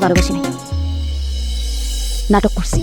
ভালোবাসি নাই। নাটক করছি।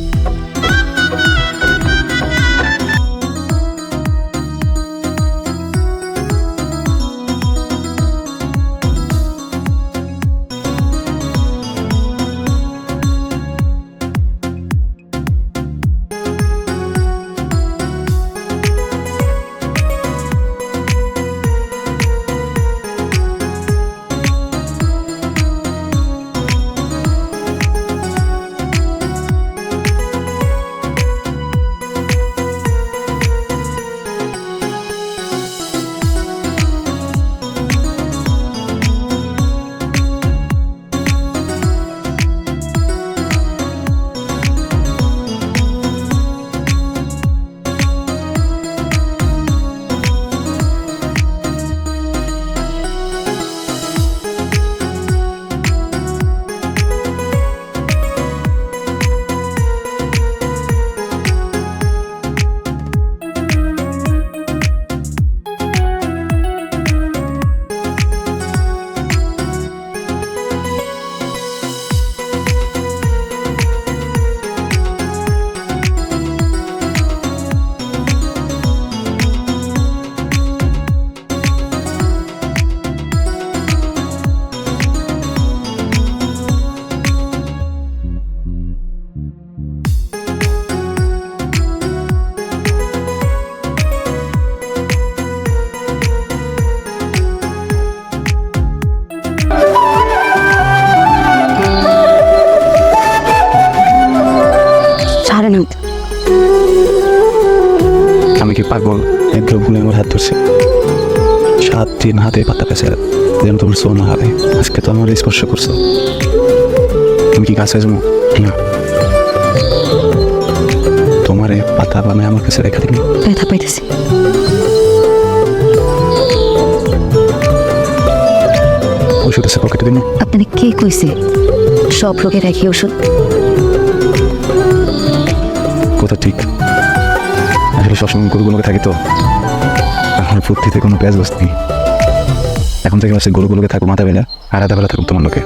পাগল। এক দ্রব্যগুলো আমার হাত ধরছে। সাত দিন হাতে পাতা পেছে যেন তোমার সোনা হবে আজকে তো আমার স্পর্শ করছ। তুমি কি কাছে যাব? না। তোমারে পাতা বানায় আমার কাছে রেখা দিবি? ব্যথা পাইতেছি। ওষুধ আছে পকেটে দিন আপনারা কে কইছে? সব রোগের একই ওষুধ? কথা ঠিক। আসলে সবসময় গরুগুলোকে থাকি তো। আমার বুদ্ধিতে কোনো পেঁয়াজ বস নেই। এখন থেকে আসে গরুগুলোকে থাকুক মাথা বেলা আর আধা বেলা থাকুক তোমার লোকে।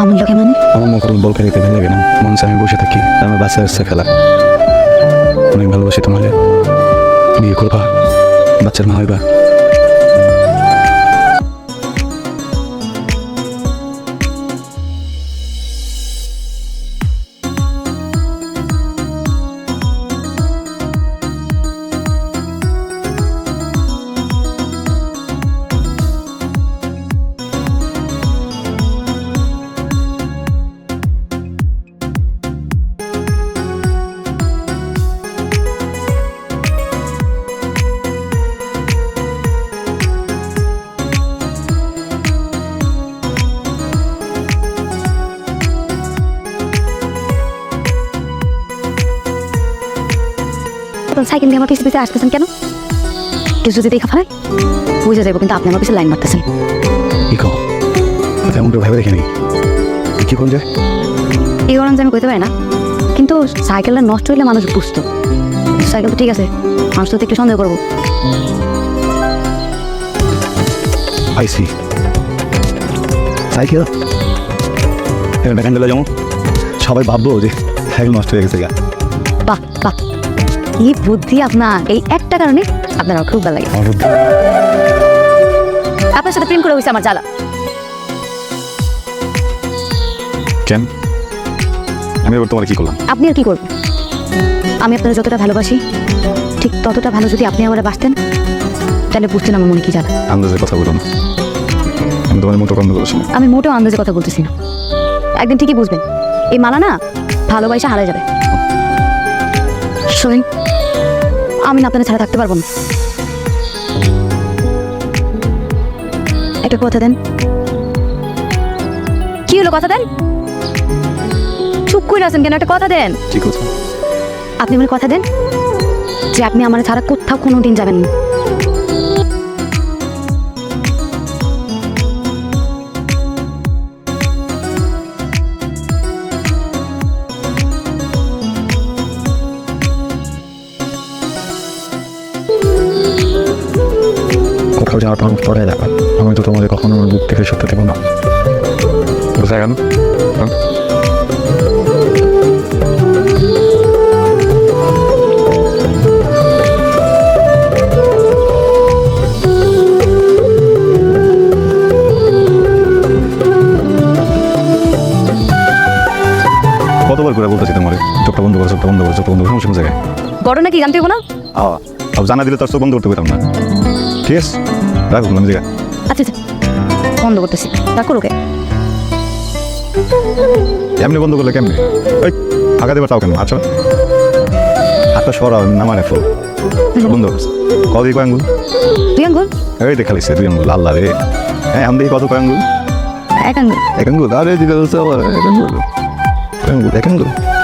আমার লোকে মানে? আমার মুখ বল খেলিতে ভালো লাগে না। মন আমি বসে থাকি আমার বাচ্চা বাচ্চা খেলা অনেক ভালোবাসি তোমার বিয়ে করবা বাচ্চার মা হইবা। তখন সাইকেল নিয়ে আমার পিছিয়ে পিছিয়ে আসতেছেন কেন? কেউ যদি দেখা ফেলায় বুঝে যাব কিন্তু আপনি আমার পিছিয়ে লাইন মারতেছেন। কি কো তেমন করে ভেবে দেখে নি কি কোন যায় এই যে আমি কইতে পারি না। কিন্তু সাইকেলটা নষ্ট হইলে মানুষ বুঝতো। সাইকেল তো ঠিক আছে মানুষ তো একটু সন্দেহ করব। আইসি সাইকেল? ব্যাকান যেমন সবাই ভাববো যে সাইকেল নষ্ট হয়ে গেছে গা। বাহ বাহ। কি বুদ্ধি আপনার। এই একটা কারণে আপনার খুব ভালো লাগে। আপনার সাথে প্রেম করে হয়েছে আমার জ্বালা। কেন? আমি এবার তোমার কি করলাম? আপনি আর কি করবেন? আমি আপনার যতটা ভালোবাসি ঠিক ততটা ভালো যদি আপনি আমার বাসতেন তাহলে বুঝতেন আমার মনে কি জ্বালা। আন্দাজের কথা বলো না। আমি তোমার মতো কর্ম করছি আমি মোটেও আন্দাজে কথা বলতেছি না। একদিন ঠিকই বুঝবেন। এই মালা না ভালোবাসা হারা যাবে। শোনেন আমি না আপনার ছাড়া থাকতে পারব না। একটা কথা দেন। কি হলো কথা দেন? চুপ করে আছেন কেন? একটা কথা দেন। ঠিক আছে। আপনি আমার কথা দেন যে আপনি আমার ছাড়া কোথাও কোনো দিন যাবেন না। যাওয়ার পর পরে দেখা। আমি তো তোমাদের কখনো আমার বুক থেকে সত্যি দেবো না। বুঝা গেল? কতবার করে বলতেছি তোমার? চোখটা বন্ধ করো চোখটা বন্ধ করো চোখটা বন্ধ করো। সমস্যা জায়গায় ঘটনা কি জানতে হব না? জানা দিলে তার চোখ বন্ধ করতে পেতাম না। ঠিক আছে? রাখো আমি জায়গা আচ্ছা আচ্ছা। বন্ধ করতেছি। তা করো কে? এমনি বন্ধ করলে কেমনি? ওই ফাঁকা দেবার তাও কেন আচ্ছা। হাতটা সরা নামা রাখো বন্ধ করছে। কত দিই কয়াঙ্গুল দুই আঙ্গুল? এই দেখালিছে দুই আঙ্গুল আল্লাহ রে। হ্যাঁ আমি দেখি কত কয়াঙ্গুল এক আঙ্গুল। এক আঙ্গুল? আরে দিকে বলছে আবার এক আঙ্গুল। এক আঙ্গুল আপনি এখানে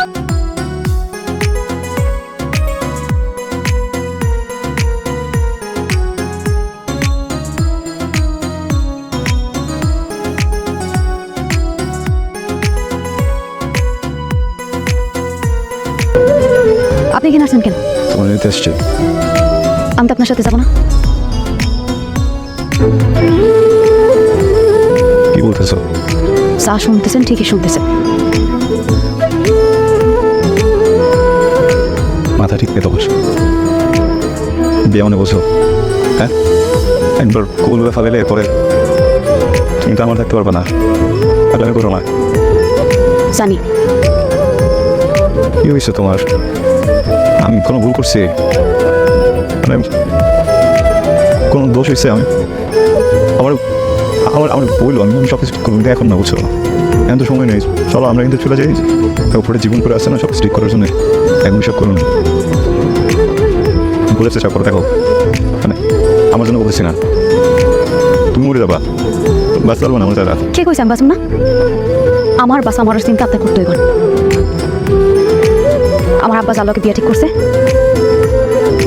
আসছেন কেন? তোমার নিতে এসছে। আমি তো আপনার সাথে যাব না। কি বলতেছো? যা শুনতেছেন ঠিকই শুনতেছেন। মাথা ঠিক পেতে বসো বিয়ে মনে বসো। হ্যাঁ? একবার কুল ব্যাপার এলে পরে তুমি তো আমার থাকতে পারবে না। আমি করো না। জানি। কি হয়েছে তোমার? আমি কোনো ভুল করছি? মানে কোনো দোষ হয়েছে আমি? আমার আমার আমার বলল আমি আমি সব কিছু করব। এখন না, বুঝছ? এখন তো সময় নেই। চলো, আমরা কিন্তু চলে যাই। উপরে জীবন করে আসছে না, সব ঠিক করার জন্য। এখন সব করুন। বলে চেষ্টা করো, দেখো। মানে আমার জন্য বলছি না। তুমি মরে যাবা। বাস চলবো না আমার দাদা কে কইছে আমি বাঁচব না? আমার বাস আমার চিন্তা আপনার করতে হইব না। আমার আব্বা জালকে বিয়ে ঠিক করছে?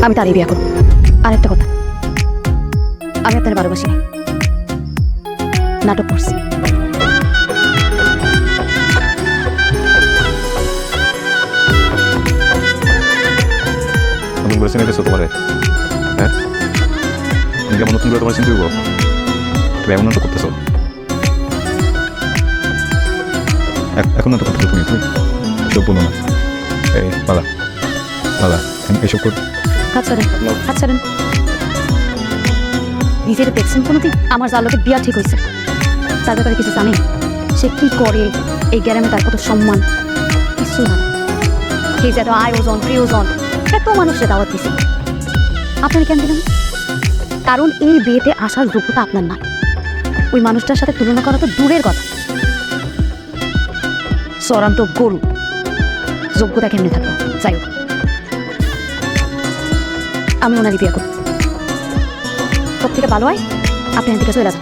আমি তারই বিয়ে করব। আর একটা কথা, আমি আপনার ভালোবাসি নাটক করছি। করে চিনে গেছো তোমারে। হ্যাঁ? তুমি এমন এখন তুমি? তুমি? সব বলো না আয়োজন প্রিয়জন এত মানুষের দাওয়াত দিছে। কেন দিলেন? কারণ এই বিয়েতে আসার যোগ্যতা আপনার নাই। ওই মানুষটার সাথে তুলনা করা তো দূরের কথা। চরান্ত গরু। যোগ্যতা কেমনে থাকব? যাই হোক। আমি ওনাকে বিয়ে করব। সব থেকে ভালো হয়, আপনি এদিকে চলে যান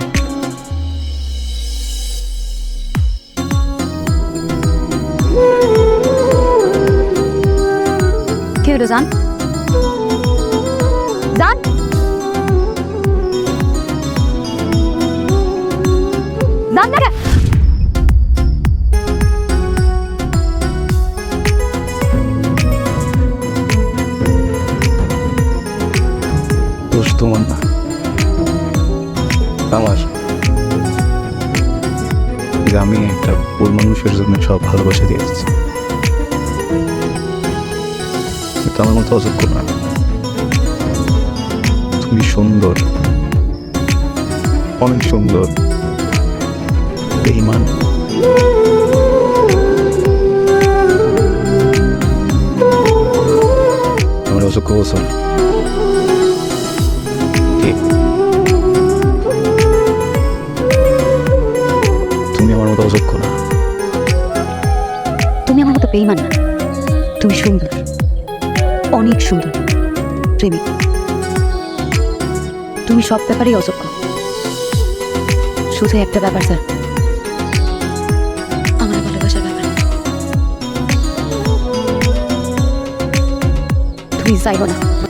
কি হলো যান যান যান না দোষ তোমার না। আমার। আমি একটা ভুল মানুষের জন্য সব ভালোবাসা দিয়ে কিন্তু আমার মতো অযোগ্য না। তুমি সুন্দর। অনেক সুন্দর। বেইমান আমার অযোগ্য বছর। ঠিক তুমি আমার মতো অযোগ্য না। তুমি আমার মতো বেইমান না। তুমি সুন্দর। অনেক সুন্দর। প্রেমিক। তুমি সব ব্যাপারেই অযোগ্য শুধু একটা ব্যাপার, স্যার। আমার ভালোবাসার ব্যাপার। তুমি চাইব না।